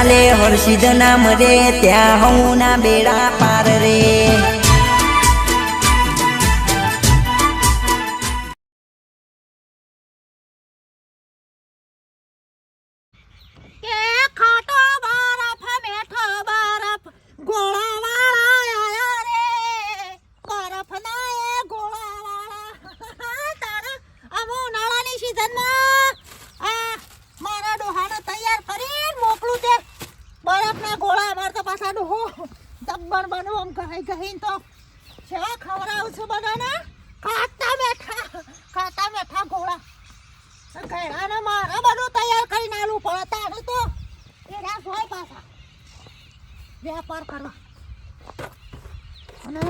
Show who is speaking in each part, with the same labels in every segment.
Speaker 1: ચાલે હર્ષિદ નામ રે, ત્યાં હું ના બેડા પાર રે.
Speaker 2: સિઝનમાં આ, મારા ડોહાને તૈયાર કરી મોકલું તે. બરફના ગોળા અમારે તો પાછા હું, જબ્બર બનો આમ કહી કહીને તો જેવા ખવડાવું છું બધાને. ખાટા બેઠા ખાટા બેઠા ગોળા. ઘેરાને મારે બધું તૈયાર કરીને આલું પડે, તારે તો એ રાસ હોય પાછા. વેપાર કરવા. અને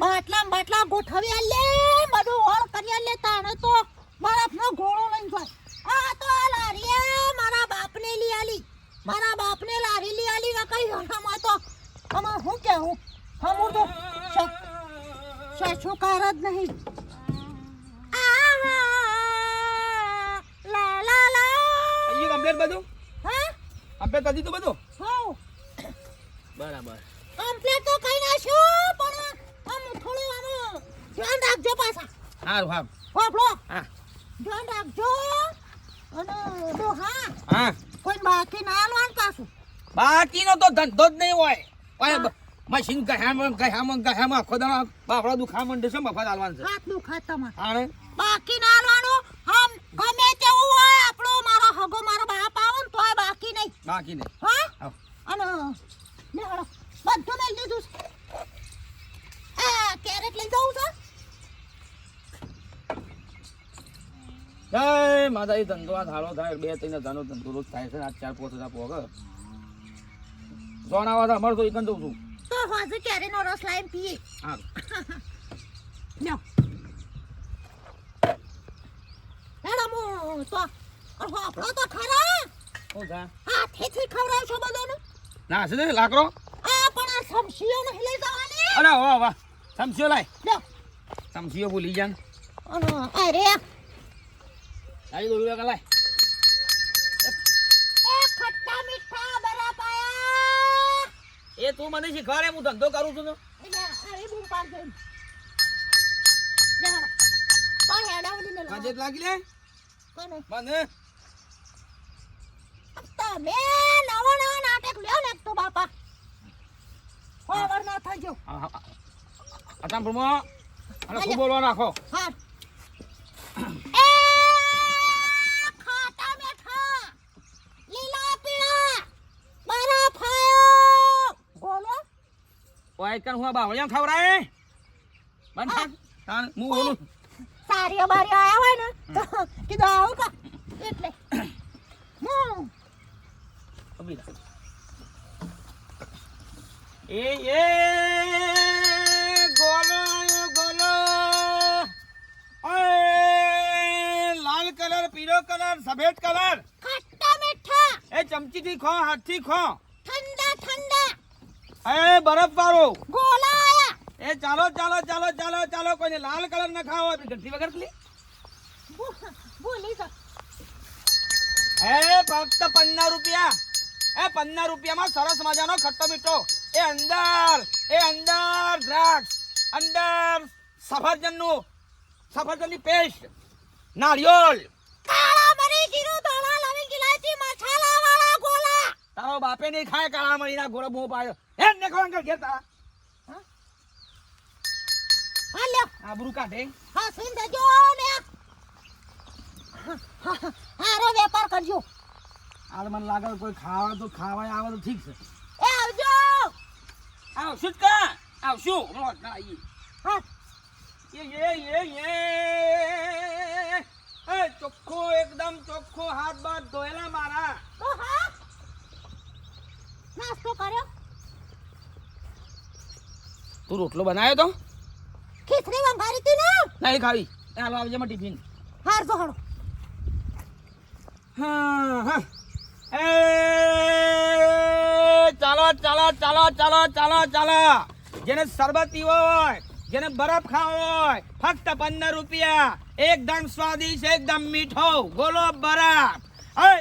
Speaker 2: બાટલા બાટલા ગોઠવી આલે, બધું ઓળ કરી આલે, તારે તો બરફનો ઘોડો લઈને જાય. આ તો આ લારી મારા બાપને લઈ આલી. મારા બાપને લારી લઈ આલી ને કઈ હણામાં તો આમાં શું કેવું હમું તો શેષુકાર જ નહીં આહા, લા લા લા.
Speaker 3: હજી કમ્પ્લેટ બધું
Speaker 2: હા?
Speaker 3: કમ્પ્લેટ કરી દીધું બધું
Speaker 2: હોવ.
Speaker 3: બરાબર
Speaker 2: કમ્પ્લેટ તો કઈ નાખ્યું, પણ આમ થોડું આમ ધ્યાન રાખજો પાછા.
Speaker 3: સારું હા
Speaker 2: હોભળો.
Speaker 3: હા
Speaker 2: ધ્યાન રાખજો. અને ડોહા,
Speaker 3: હા
Speaker 2: કોઈને બાકી ના આલવાનું પાછું.
Speaker 3: બાકીનો તો ધંધો જ નહીં હોય. બ- મશીન કહામાં કહામાં કહામાં આખો દાડો બાપડા દુખા મંડે છે મફત આલવાનું છે.
Speaker 2: હાથ દુખા તમારે.
Speaker 3: હાણે
Speaker 2: બાકી ના આલવાનું. હમ ગમે તેવું હોય, આપણો મારો હગો મારો બાપ આવે ને તોય બાકી નહીં.
Speaker 3: બાકી નહીં.
Speaker 2: હા. અને લે હળો બધું મેળ દીધું
Speaker 3: જય એ ધંધો આ ધારો થાય બે ત્રણ હજારનો ધંધો રોજ થાય છે આ ચાર પાંચ હજાર પોગે જોણ આવા તો અમારે તો એકન દઉં છું.
Speaker 2: તો હોજે નો રસ લાવીને પીએ.
Speaker 3: હા.
Speaker 2: લ્યો. હેડો હું તો આપણો તો ખરા.
Speaker 3: શું છે?
Speaker 2: હાથેથી ખવડાવશો બધાને?
Speaker 3: ના છે ને લાકડો?
Speaker 2: આ પણ આ સમસીઓ નહીં લઈ જવાની.
Speaker 3: અરે વાહ વાહ. સમસ્યો લાય.
Speaker 2: લ્યો.
Speaker 3: સમસ્યો ભૂલી જાન.
Speaker 2: અરે
Speaker 3: લાવી દો રૂપિયા લાય
Speaker 2: એ ખટ્ટા મીઠા બરા
Speaker 3: એ તું મને શીખવાડે હું ધંધો કરું છું તો.
Speaker 2: એટલે આવી બૂમ પાડ દે લે હેડો તો હેડાવડી ને
Speaker 3: કાજે લાગી લે. મને.
Speaker 2: તમે નવો નવો નાટક લ્યો ને એક તો બાપા. ખબર ના થજો
Speaker 3: અતામપુરમાં અને ખૂબ બોલવા નાખો?
Speaker 2: હા એ ખાટા મેઠા લીલા પીળા બરફ આયો બોલો
Speaker 3: ઓય કન હું બાવળિયા ખવરાય બંધ થાક તાન હું બોલું
Speaker 2: સારીઓ બારીઓ આયા હોય ને તો કીધું આવું કા? એટલે. હું?
Speaker 3: રાખ. એ એ ગોલો ગોલો. લાલ કલર પીળો કલર સફેદ કલર.
Speaker 2: ખાટા મેઠા.
Speaker 3: એ ચમચીથી ખો હાથથી ખો.
Speaker 2: ઠંડા ઠંડા
Speaker 3: એ બરફ
Speaker 2: ગોલા આયા.
Speaker 3: એ ચાલો ચાલો ચાલો ચાલો ચાલો કોઈને લાલ કલર ન ખાવો ઘંટી વગર પેલી
Speaker 2: ભૂલી
Speaker 3: એ ફક્ત પંદર રૂપિયા. એ પંદર રૂપિયામાં સરસ મજાનો ખટ્ટો મીઠો. એ અંદર એ અંદર દ્રાક્ષ અંદર સફરજનનું સફરજનની પેસ્ટ નાળિયોલ
Speaker 2: કાળા મરી જીરું ધોળા લવિંગ ઇલાયચી મસાલા વાળા ગોલા
Speaker 3: તારો બાપે નહીં ખાય કાળા મરીના ગોળો બહુ પાડ્યો. હે ને ખોન કર ઘેર તારા
Speaker 2: હા? લે
Speaker 3: આબરૂ કાઢે.
Speaker 2: હા સુન દેજો ને. હારો વેપાર કરજો.
Speaker 3: હાલ મને લાગે કોઈ ખાવા તો ખાવા આવે તો ઠીક છે.
Speaker 2: એ આવજો.
Speaker 3: આવશું જ કા? આવશું રોજ ના આવી
Speaker 2: હા.
Speaker 3: એ એ એ એ. ચોખ્ખો એકદમ ચોખ્ખો હાથ બાથ ધોયેલા મારા.
Speaker 2: તો હા. નાસ્તો કર્યો?
Speaker 3: તું રોટલો બનાવ્યો તો?
Speaker 2: ખીચડી વંગારી હતી ને?
Speaker 3: નહીં ખાવી. હાલો આવજે માં ટિફિન.
Speaker 2: હાર જો હળો
Speaker 3: હા હા. એ ચાલો ચાલો ચાલો ચાલો ચાલો ચાલો. જેને શરબત પીવો હોય જેને બરફ ખાવો હોય ફક્ત પંદર રૂપિયા. એકદમ સ્વાદિષ્ટ એકદમ મીઠો. ગોલો બરફ. એ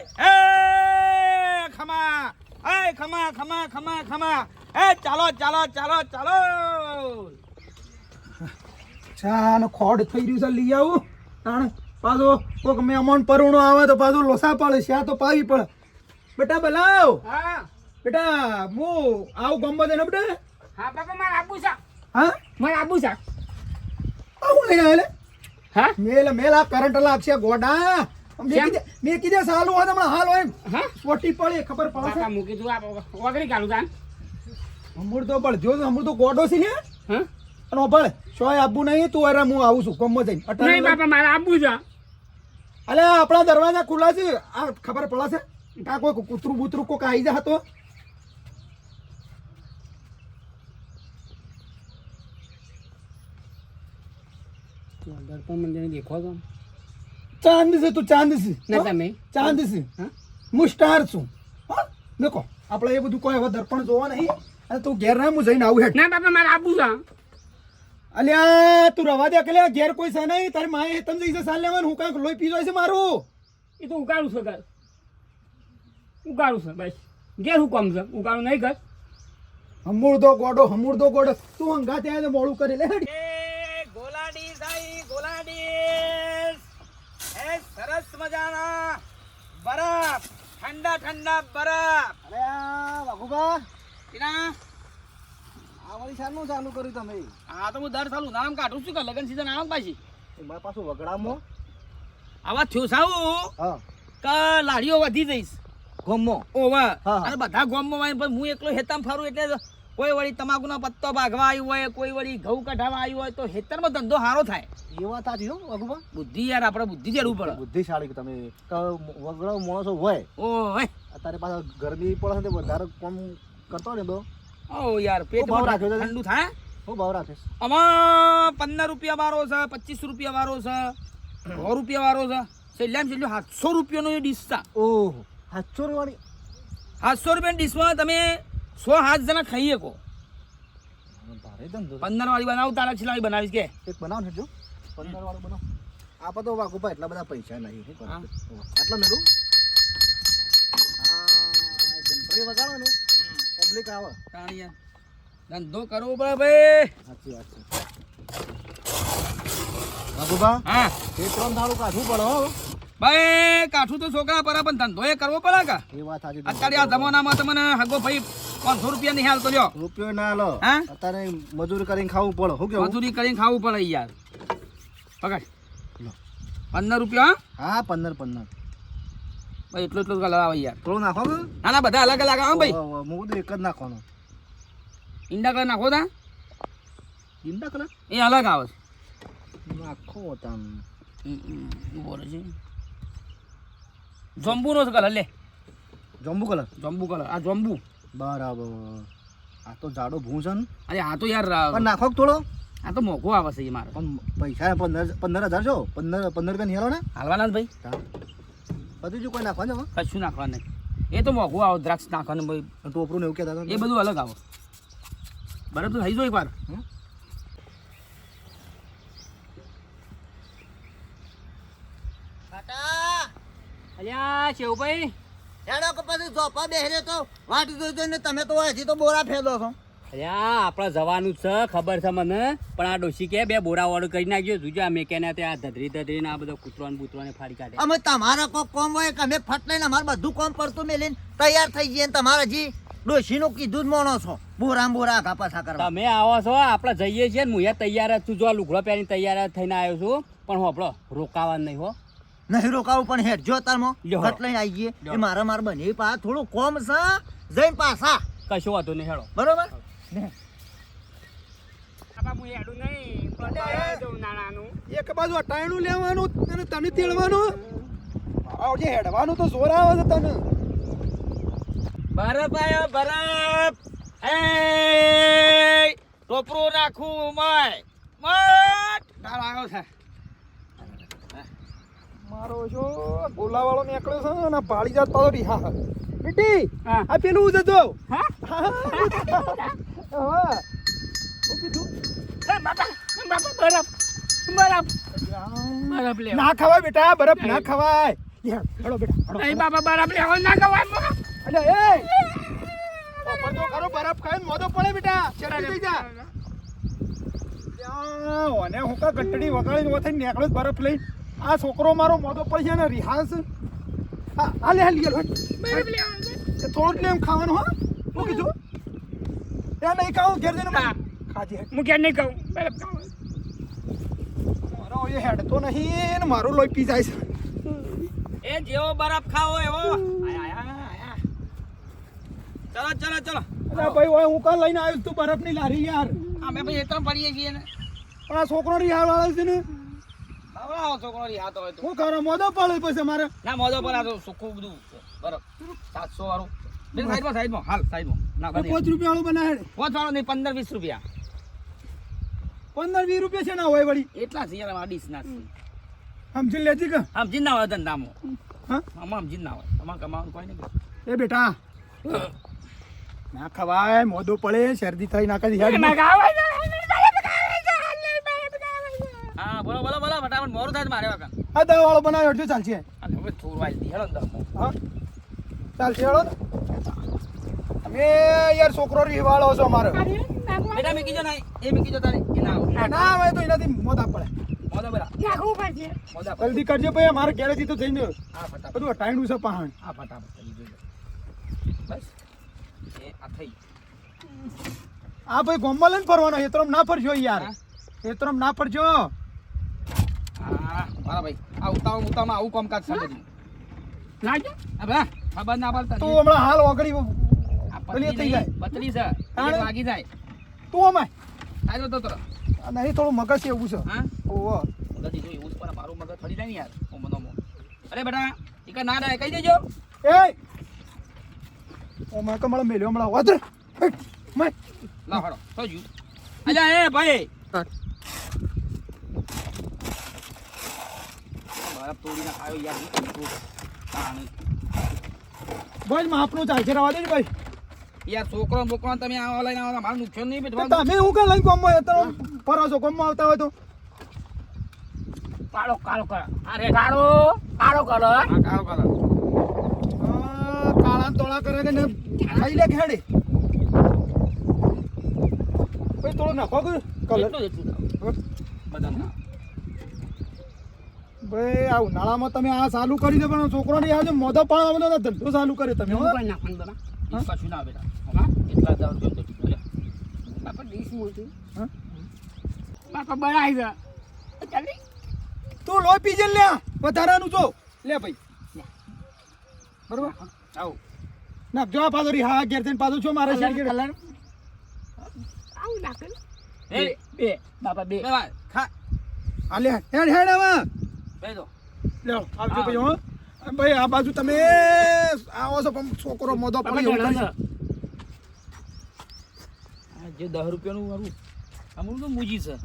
Speaker 3: એ ખમા ખમા ખમા ખમા. એ ચાલો ચાલો ચાલો ચાલો.
Speaker 4: ચાનો ખોડ થઈ રહ્યું છે લઈ આવું. તાણ પાછો કોક મહેમાન પરુણો આવે તો પાછું લોસા પડે શા તો પાવી પડે. બેટા બલાવ.
Speaker 3: હા.
Speaker 4: બેટા હું આવું ગમવા દે ને બેટા.
Speaker 3: હા બાપા મારા આબુ છે.
Speaker 4: હા?
Speaker 3: મારા આબુ છે.
Speaker 4: આવું લઈને આવે
Speaker 3: હા?
Speaker 4: મેલ મેલ આ કરંટ લાગશે ગોડા. મેં કીધે સાલું હોય હમણાં હાલ હોય
Speaker 3: હા?
Speaker 4: સોટી પડે ખબર પડે
Speaker 3: બાપા મૂકી તું આ ઓગરી કાઢું તાન.
Speaker 4: અમૂર તો પણ જો અમૂર તો ગોડો છે ને?
Speaker 3: હા?
Speaker 4: અને ભળ શોય આબુ નહીં તું અરે હું આવું છું ગમવા જઈને.
Speaker 3: નહીં બાપા મારે આબુ છે.
Speaker 4: અલે આપણા દરવાજા ખુલ્લા છે. આ ખબર પડે છે? કા કોઈ કૂતરું બૂતરું કોક આવી જા તો
Speaker 3: દર્પણ મંદિર દેખો તો
Speaker 4: ચાંદ છે તું ચાંદ છે
Speaker 3: ના તમે?
Speaker 4: ચાંદ છે
Speaker 3: હા?
Speaker 4: હું સ્ટાર છું હો? દેખો આપણે એ બધું કોઈ હવે દર્પણ જોવા નહીં. અને તું ઘેર ના હું જઈને આવું હેઠ
Speaker 3: ના બાપા મારે આબુ છે.
Speaker 4: અલ્યા તું રવા દે કે ઘેર કોઈ છે નહીં. તારી માએ તમ જઈ સાલ લેવાનું હું કાંઈક લોહી પી જાય છે મારું.
Speaker 3: એ તો ઉગાડું છે ઘર. ઉગાડું છે બસ. ઘેર હું કોમ છે? ઉગાડું નહીં ઘર?
Speaker 4: હમૂળ દો ગોડો હમૂળ દો ગોડો. તું હંગા ત્યાં મોડું કરી લે
Speaker 3: મજાના બરફ. ઠંડા ઠંડા બરફ.
Speaker 4: અરે આ વાઘુબા. આ વળી શાનું ચાલુ કર્યું તમે.
Speaker 3: હા તો હું દર સાલું નામ કાઢું છું કે લગન સીઝન આવ પાછી.
Speaker 4: મારા પાછું વગડામો.
Speaker 3: આવા થયું સાવ?
Speaker 4: હા.
Speaker 3: કે લાડીઓ વધી જઈશ.
Speaker 4: ગોમો.
Speaker 3: ઓવા.
Speaker 4: વાહ
Speaker 3: અને બધા ગોમો હોય પણ હું એકલો હેતામ ફરું એટલે કોઈ વળી તમાકુનો પત્તો ભાગવા આવ્યું હોય કોઈ વળી ઘઉં કઢાવા આવ્યું હોય તો હેતરમાં ધંધો સારો થાય.
Speaker 4: એ વાત સાચી હો વાઘુબા
Speaker 3: બુદ્ધિ યાર આપણે બુદ્ધિ જરૂર પડે.
Speaker 4: બુદ્ધિશાળી કે તમે વગડો માણસો હોય.
Speaker 3: ઓય.
Speaker 4: અત્યારે પાછા ગરમી પડે છે વધારે કોમ કરતો ને તો.
Speaker 3: ઓ યાર પેટ
Speaker 4: ભાવ રાખ્યો?
Speaker 3: ઠંડુ થાય?
Speaker 4: હું ભાવ રાખે?
Speaker 3: આમાં પંદર રૂપિયા વાળો છે પચીસ રૂપિયા વાળો છે સો રૂપિયા વાળો છે. છેલ્લા છેલ્લું સાતસો રૂપિયાનો એ ડીશ છે.
Speaker 4: ઓહો સાતસો રૂપિયાની
Speaker 3: સાતસો રૂપિયાની ડીશમાં તમે સો સાત જણા ખાઈએ કો.
Speaker 4: ભારે ધંધો
Speaker 3: પંદર વાળી બનાવું તારા છેલ્લા બનાવીશ કે.
Speaker 4: એક બનાવ છે જો પંદર વાળું બનાવ આપા તો વાઘુબા એટલા બધા પૈસા નહીં આટલા મેળું હા વગાડો ને પબ્લિક આવે.
Speaker 3: તાણી ધંધો કરવો પડે ભાઈ.
Speaker 4: સાચી વાત છે. વાઘુબા
Speaker 3: હા.
Speaker 4: એ ત્રણ થાળું કાઢવું પડે હો.
Speaker 3: ભાઈ કાઠું તો છોકરા પર પણ ધંધો એ કરવો પડે કે?
Speaker 4: એ વાત સાચી
Speaker 3: અત્યારે આ જમાનામાં તમને હગો ભાઈ પાંચસો રૂપિયા નહીં હાલતો લ્યો?
Speaker 4: રૂપિયો ના લો
Speaker 3: હા?
Speaker 4: અત્યારે મજૂરી કરીને ખાવું પડે. શું કેવું?
Speaker 3: મજૂરી કરીને ખાવું પડે યાર. પકડ. પંદર રૂપિયા હા?
Speaker 4: હા પંદર પંદર.
Speaker 3: ભાઈ એટલું એટલું આવે યાર.
Speaker 4: થોડું નાખો
Speaker 3: ના ના બધા અલગ અલગ આવે ભાઈ.
Speaker 4: હું એક જ નાખવાનો.
Speaker 3: ઈંડા કલર નાખો તા.
Speaker 4: ઈંડા કલર?
Speaker 3: એ અલગ આવે
Speaker 4: નાખો તમ.
Speaker 3: બોલે છે? જંબુનો કલર લે.
Speaker 4: જંબુ કલર?
Speaker 3: જંબુ કલર. આ જંબુ.
Speaker 4: બરાબર. આ તો જાડો ભૂંજન છે
Speaker 3: અરે આ તો યાર
Speaker 4: પણ નાખો થોડો.
Speaker 3: આ તો મોઘો આવે છે એ મારે.
Speaker 4: પણ પૈસા પંદર પંદર હજાર છો? પંદર પંદર રૂપિયા હેલો ને?
Speaker 3: હાલવાના જ ભાઈ?
Speaker 4: બધું જો કોઈ નાખવાનું
Speaker 3: કશું નાખવાનું નહીં. એ તો મોઘું આવે દ્રાક્ષ નાખવાનું ભાઈ.
Speaker 4: ટોપરું ને એવું કહેતા
Speaker 3: એ બધું અલગ આવે. બરાબર તો થઈ જો એકવાર. અલ્યા શેવભાઈ?
Speaker 1: હેડો કે પછી ઝોપા બેહરે તો વાટ જોઈ જોઈને તમે તો હજી તો બોરા ફેલો છો.
Speaker 5: અલ્યા આપણે જવાનું છે ખબર છે મને? પણ આ ડોશી કે બે બોરા વાળું કરી નાખ્યો. જોજો અમે કે આ ધધરી ધધરી આ બધો કૂતરો બૂતરો ફાડી કાઢે.
Speaker 1: અમે તમારા કોક કોમ હોય કે અમે ફટ લઈને અમારે બધું કોમ પડતું મેલીને તૈયાર થઈ જઈએ ને તમારે હજી ડોશીનું કીધું જ મોણો છો. બોરા બોરા આઘા પાછા કરવા.
Speaker 5: તમે આવો છો આપણે જઈએ છીએ ને હું તૈયાર જ છું. જો લુગડો પહેરીને તૈયાર થઈને આવ્યો છું. પણ હોપડો રોકાવા નહીં હો.
Speaker 1: નહીં રોકાવું પણ હેઠ જો તારમો ઘટ લઈને આવી જઈએ એ મારા માર બને પા થોડું કોમ છે. જઈને પાછા.
Speaker 5: કશો વાંધો નહીં હેડો.
Speaker 1: બરોબર?
Speaker 5: હું. હેડું નહીં. પણ નાણાનું.
Speaker 4: એક બાજુ અટાયણું લેવાનું અને તને તેડવાનું. આવજે હેડવાનું તો જોર આવે છે તને.
Speaker 3: બરફ આયો બરફ એ ટોપરું નાખું મય. મટ. ડાળ આવ્યો છે.
Speaker 4: મારો છો ગોલાવાળો નીકળ્યો છે ને ભાળી જાત તો રિહા બેટી
Speaker 5: હા.
Speaker 4: આ પેલું જતો
Speaker 5: હા?
Speaker 4: હા શું કીધું?
Speaker 5: એ બાપા બાપા બરફ બરાબર બરફ લેવો.
Speaker 4: ના ખવાય બેટા બરફ ના ખવાય. લે, હેડો બેટા
Speaker 5: બાપા બરફ લેવો ના કવાય
Speaker 4: અલ્યા, એ! શેરડી થઈ જા. ઓને હું કા ઘંટડી વગાડીને ઓથે નીકળ્યો જ બરફ લઈ આ છોકરો મારો મોઢો પડી છે ને રિહાસ. આ લે લે થોડું એમ ખાવાનું હા. હું કીધું? એ નહીં ખાવું ઘેર જઈને. ખાજે.
Speaker 3: હું ક્યાં નહીં ખાવ
Speaker 4: મારો એ હેડ તો નહીં ને મારું લોહી પી જાય છે.
Speaker 3: એ જેવો બરફ ખાવો એવો. ચલો ચલો ચલો.
Speaker 4: અરે ભાઈ ઓય હું કાલ લઈને આવ્યો તું બરફની લારી યાર.
Speaker 3: અમે ભાઈ એટલા પડીએ છીએ ને.
Speaker 4: પણ આ છોકરો રિહાળ વાળો છે ને
Speaker 3: આવો છોકરો રિહાતો હોય તો.
Speaker 4: હું કરો મોઢો પડે પછી મારે?
Speaker 3: ના મોજો પર આ તો બધું. છે. સાતસો વાળું. બેન સાઈડમાં સાઈડમાં. હાલ સાઈડમાં. ના
Speaker 4: પાંચ રૂપિયા વાળું બનાવે
Speaker 3: પાંચ વાળો નહીં પંદર વીસ રૂપિયા.
Speaker 4: પંદર વીસ રૂપિયા છે ના હોય વળી
Speaker 3: એટલા છે યાર ડીશ ના છે.
Speaker 4: સમજી લેતી કે?
Speaker 3: આમ ના હોય ધંધામાં
Speaker 4: હા?
Speaker 3: આમાં આમ ના હોય. આમાં કમાવાનું કોઈ નહીં
Speaker 4: એ બેટા. ના ખવાય મોઢું પડે શરદી થઈ નાખે
Speaker 3: હા બોલો બોલો મોરું થાય મારે વાગા
Speaker 4: આ દવા વાળો બનાવ્યો એટલે ચાલશે.
Speaker 3: અને હવે થોડું આવી દી હેડો ને દમો
Speaker 4: હા. ચાલશે હેડો ને. તમે યાર છોકરો રીવાળો છો મારો
Speaker 3: બેટા મે કીજો ના એ મે કીજો તારે એ ના
Speaker 4: ના ભાઈ તો એનાથી મોત પડે
Speaker 3: મોદા
Speaker 4: જલ્દી કરજો ભાઈ અમારે ઘેરેથી તો થઈને
Speaker 3: હા ફટાફટ.
Speaker 4: બધું ટાઈમ છે પહાણ.
Speaker 3: હા ફટાફટ કરી જોજો બસ. એ આ થઈ.
Speaker 4: આ ભાઈ ગોમમાં લઈને ફરવાનો એતરમ ના ફરજો યાર.
Speaker 3: એ
Speaker 4: એતરમ ના ફરજો.
Speaker 3: હા મારા ભાઈ આ ઉતાવળ ઉતાવળમાં આવું કામકાજ છે. બધું
Speaker 5: લાગજો
Speaker 3: હા ખબર ના પડતા.
Speaker 4: તું હમણાં હાલ ઓગળી
Speaker 3: પતલી
Speaker 4: થઈ જાય.
Speaker 3: પતલી છે.
Speaker 4: તાણે?
Speaker 3: જાય.
Speaker 4: તું અમાય.
Speaker 3: થાય તો તરત.
Speaker 4: નહીં થોડું મગજ એવું છે.
Speaker 3: હા?
Speaker 4: ઓહો.
Speaker 3: મગજ જો એવું પણ મારું મગજ ફરી જાય ને યાર ઓ મનો અરે બેટા એક ના થાય કહી દેજો.
Speaker 4: એ! ઓમાં કમળ મેલ્યો હમણાં વાદર મેં
Speaker 3: લાવ તો જુ અલ્યા એ ભાઈ. બરફ તોડીને ખાયો યાર.
Speaker 4: ભાઈ રવા દેજો ભાઈ.
Speaker 3: યાર છોકરો બોકરો તમે આવા લઈને આવો મારું નુકસાન નહીં
Speaker 4: તો
Speaker 3: બેઠવાનું
Speaker 4: તમે હું કાં લઈને એતરમ ફરો છો ગોમમાં આવતા હોય તો.
Speaker 5: કાળો કાળો કલર અરે કાળો કાળો કલર
Speaker 3: કાળો કાળો
Speaker 4: આ કાળા તોળા કરે કે ને? ખાઈ લે ખેડે ભાઈ થોડું નાખો કલર.
Speaker 3: એટલું એટલું બધા.
Speaker 4: ભાઈ આ ઉનાળામાં તમે આ ચાલુ કરી દે પણ છોકરો ની આજે મોઢો પાડવા બધો ધંધો ચાલુ કરે તમે હો.
Speaker 5: કોઈ નાખવાનું બરા.
Speaker 3: કશું ના બેટા. હા? એટલા જ આવજો તો
Speaker 5: બાપા ડીશ મોટી
Speaker 4: હા?
Speaker 5: બાપા ચાલી.
Speaker 4: તું લોહી પીજે લે આ. વધારાનું જો. લે ભાઈ. બરોબર?
Speaker 3: આવો.
Speaker 4: જો આ પાછો રી હા ઘેર થઈને પાછો છો મારે શેર
Speaker 5: કલર. આવું નાખે
Speaker 3: એ
Speaker 5: બે. બાપા બે.
Speaker 3: ખા.
Speaker 4: આલે લે હેડ હેડ હવે
Speaker 3: દો
Speaker 4: આવજો ભાઈ હો. ભાઈ આ બાજુ તમે આવો છો પણ છોકરો
Speaker 5: મોદો
Speaker 4: પડી.
Speaker 3: આ જે દસ રૂપિયાનું મારું અમારું તો મૂજી છે.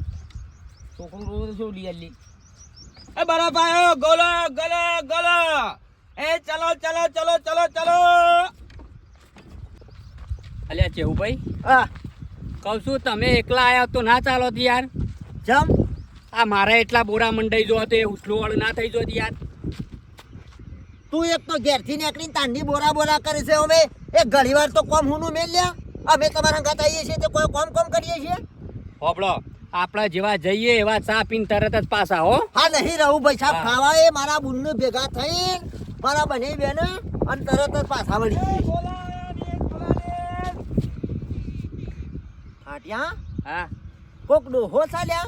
Speaker 3: છોકરો રોજ છે લઈ એ બરાબર આવ્યો ગોલો ગોલો ગોલો. એ ચલો ચલો ચલો ચલો ચલો.
Speaker 5: અલ્યા ચેવુભાઈ
Speaker 1: હા.
Speaker 5: કહું છું તમે એકલા આવ્યા તો ના ચાલો યાર.
Speaker 1: જમ.
Speaker 5: આ મારા એટલા બોરા મંડાઈ જો તે ઉછલો વાળું ના થઈ જો યાર.
Speaker 1: તું એક તો ઘેરથી નીકળીને તાંડી બોરા બોરા કરે છે હવે. એક ઘણી વાર તો કોમ હું મેલ લ્યા. અમે તમારા ઘાત આવીએ છીએ તો કોઈ કોમ કોમ કરીએ છીએ.
Speaker 5: હોબળો આપણા જેવા જઈએ એવા ચા પીને તરત જ પાછા હો.
Speaker 1: હા નહીં રહું ભાઈ સાહેબ. ખાવા એ મારા બુનને ભેગા થઈ મારા બને બેન અને તરત જ પાછા વળી. ફાટ્યા
Speaker 5: હા.
Speaker 1: કોક ડોહો ચાલ્યા?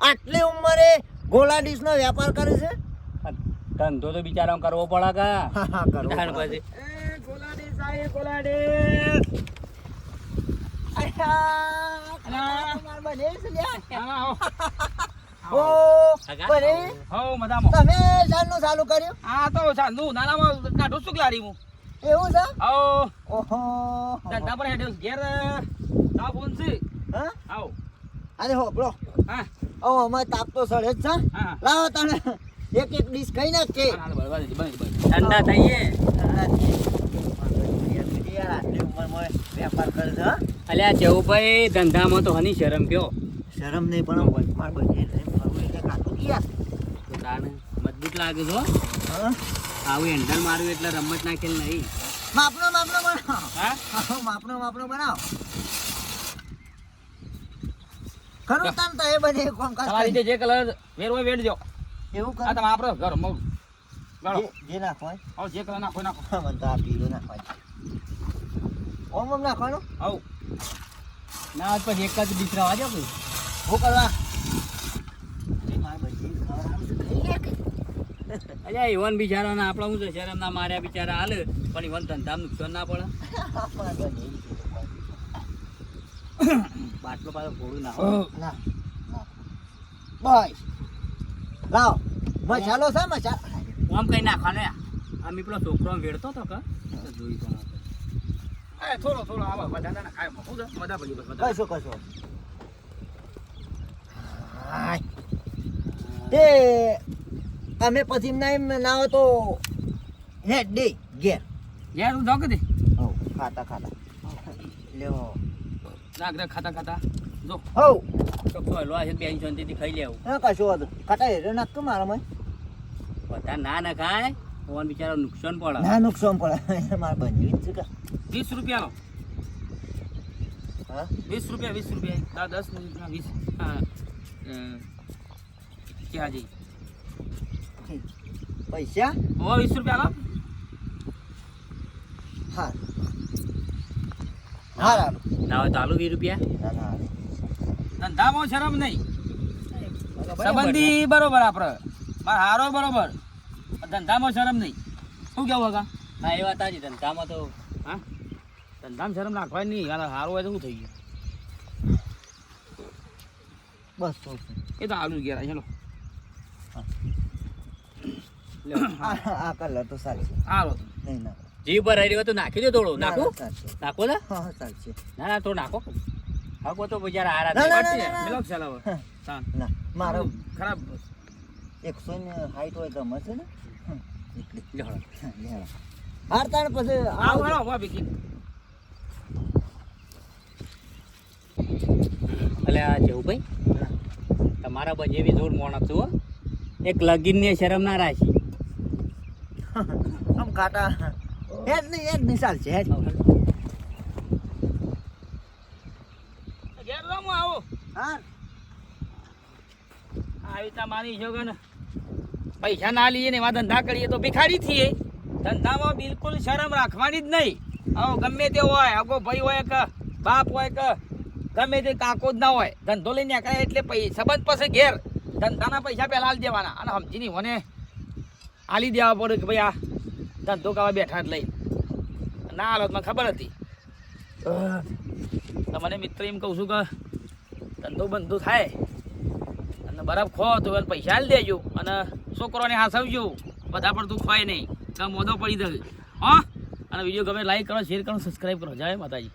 Speaker 1: આટલી ઉંમરે ગોલા ડીશનો વેપાર કરે છે
Speaker 5: ધંધો તો બિચારા કરવો પડે કા. પછી
Speaker 1: આયા, તમે ચાલુ કર્યું
Speaker 3: હા તો સાંજનું નાનામાં કાઢું શું લારી હું
Speaker 1: એવું છે
Speaker 3: આવો
Speaker 1: ઓહો
Speaker 3: ધંધા પર હેડ્યો ઘેર ફોન છે
Speaker 1: હા
Speaker 3: આવો
Speaker 1: અરે હો બ્રો.
Speaker 3: હા.
Speaker 1: ઓ અમારે તાપ તો સળે જ છે
Speaker 3: હા.
Speaker 1: લાવો તને. એક એક ડીશ ખાઈ નાખ કે
Speaker 5: ઠંડા થઈએ
Speaker 1: વેપાર કરે છે હા?
Speaker 5: અલ્યા ચેવુભાઈ ધંધામાં તો હની શરમ કયો?
Speaker 1: શરમ નહીં પણ માર ફરવું કાઢું
Speaker 5: તો તાણ મજબૂત લાગે છો
Speaker 1: હા?
Speaker 5: આવું હેન્ડલ મારું એટલે રમત નાખેલ નહીં.
Speaker 1: માપનો માપનો બનાવો.
Speaker 5: હા
Speaker 1: હા, માપનો માપનો બનાવો. ખરું તમ તો એ બને કોમ
Speaker 3: તમારી જે કલર વેર હોય વેર
Speaker 1: એવું કર.
Speaker 3: તમે આપણો ઘર ગળો
Speaker 1: જે- નાખવાય
Speaker 3: આવો જે કલર નાખો નાખો.
Speaker 1: મને તો આ પીળો નાખવાય ઓમ ઓમ નાખવાનું?
Speaker 3: આવો.
Speaker 5: ના આજ પછી એક જ દીકરા વાજો કોઈ.
Speaker 1: હું કરવા? બધી.
Speaker 5: અલ્યા ઈવન બિચારા ના આપણા હું તો શરમ ના માર્યા બિચારા હાલ. પણ ઈવન ધંધા નુકસાન ના પડે.
Speaker 1: બધી.
Speaker 5: બાટલો પાછો ફોડું ના.
Speaker 1: ના. બસ. લાવ. મસાલો છે મસાલો
Speaker 5: આમ કઈ નાખવા ને આમ પેલો છોકરો વેડતો તો કે જોઈ તો
Speaker 3: થોડો થોડો આવો બધા ના ખાય હું મજા પડી બસ
Speaker 1: કશો કશો. તે અમે પછી ના એમ ના હોય તો હેડ દે ઘેર.
Speaker 3: યાર હું જાઉં કે દે
Speaker 1: ખાતા ખાતા. લ્યો.
Speaker 3: રાખ રાખ ખાતા ખાતા. જો.
Speaker 1: હવ.
Speaker 5: ચોખ્ખો હલવા છે બેન શાંતિથી ખાઈ લેવું.
Speaker 1: હા કશું હતું ખાતા હેરે નાખતો મારા મય?
Speaker 5: બધા ના ના ખાય ફોન બિચારો નુકસાન પડે.
Speaker 1: ના નુકસાન પડે. મારા બની છે કે
Speaker 3: વીસ રૂપિયા લો
Speaker 1: હા?
Speaker 3: વીસ રૂપિયા વીસ રૂપિયા. દસ મિનિટના વીસ. હા. ક્યાં જઈ?
Speaker 1: પૈસા?
Speaker 3: હો વીસ રૂપિયા લો.
Speaker 1: હા.
Speaker 5: ના હોય તો આલુ વીસ રૂપિયા.
Speaker 1: ના ના.
Speaker 3: ધંધામાં શરમ નહીં.
Speaker 5: બરાબર.
Speaker 3: સંબંધી બરોબર આપણે મારે હારો બરોબર. ધંધામાં શરમ નહીં. શું કેવું હગા
Speaker 5: હા એ વાત આજે ધંધામાં તો
Speaker 3: હા? ધંધામાં શરમ નાખવાય નહીં. હારો હોય તો શું થઈ ગયું?
Speaker 1: બસ
Speaker 3: એ તો આલુ ગયા. ચલો
Speaker 1: આ આ કલર તો સારી. છે
Speaker 3: હારો
Speaker 1: નહીં ના.
Speaker 5: જીવ પર રહી હોય તો નાખી દે થોડું. નાખો? નાખો ને? ના ના થોડું નાખો. નાખો તો બજાર હારા
Speaker 1: ના. ના, ના, ના.
Speaker 3: ચાલો
Speaker 1: ના મારો
Speaker 3: ખરાબ
Speaker 1: એકસો ને હાઈટ હોય તો મસે ને. હાર તાણ પછી
Speaker 3: આવ. હેલો વા બીકી
Speaker 5: એટલે આ જેવું ભાઈ તમારા બજે એવી જોર મોણસ છો. એક લગીન ને શરમ ના રાખી.
Speaker 1: આમ કાટા હેડ નહીં હેડ નહીં છે હેડ.
Speaker 3: ઘેર લો આવો.
Speaker 1: હા.
Speaker 3: આવી તા માની છો કે ને પૈસા ના લઈએ ને એમાં ધંધા કરીએ તો ભિખારી થઈએ. ધંધામાં બિલકુલ શરમ રાખવાની જ નહીં. આવો ગમે તે હોય આગો ભાઈ હોય કે બાપ હોય કે ગમે તે કાકો જ ના હોય. ધંધો લઈને નીકળે એટલે સંબંધ પાસે ઘેર. ધંધાના પૈસા પહેલાં આલી દેવાના. અને સમજી નહીં મને આલી દેવા પડે કે ભાઈ આ ધંધો કરવા બેઠા જ લઈ ના હાલત મને ખબર હતી? તો મને મિત્ર એમ કહું છું કે ધંધો બંધો થાય. અને બરફ ખો તો એને પૈસા આલી દેજો અને છોકરોને હાસવજો. બધા પણ તું નહીં. કાં મોદો પડી જશે હા? અને વીડિયો ગમે લાઈક કરો શેર કરો સબસ્ક્રાઈબ કરો. જય માતાજી.